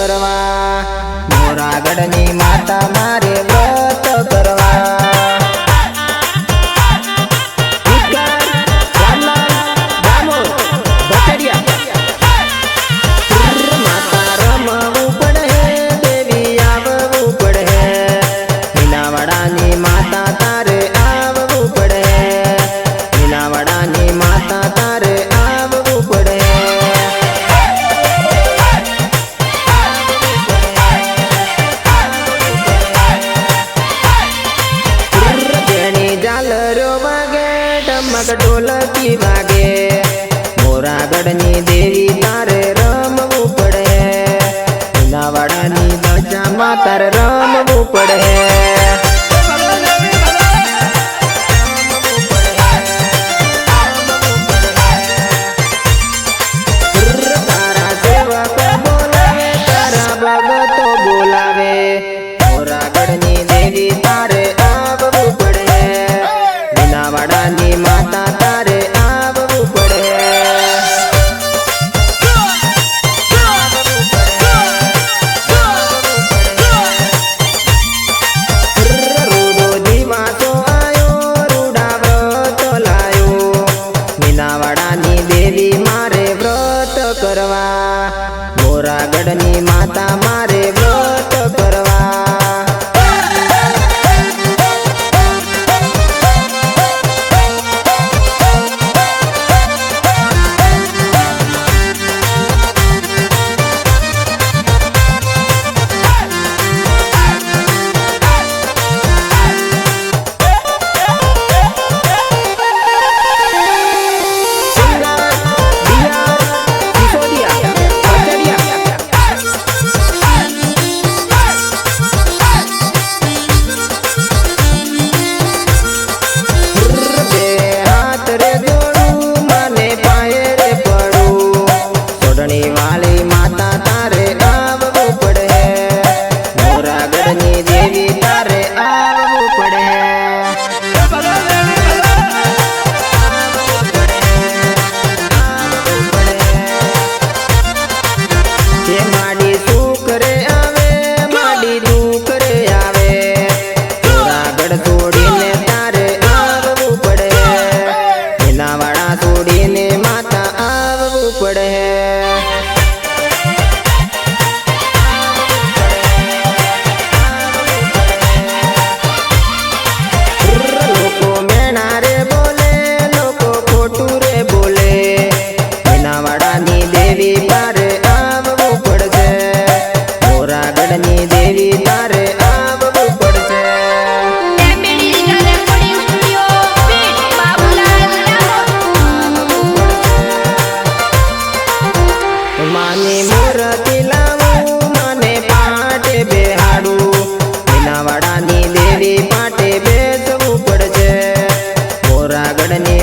કરવા. મોરાગઢની માતા ઢોલક ઢોલકી વાગે. મોરાગઢની દેવી તારે રમવું પડે. ઉનાવાડાની ધજામાં તારે રમવું પડે. ગઢની માતા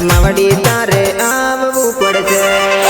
માવડી તારે આવવું પડશે.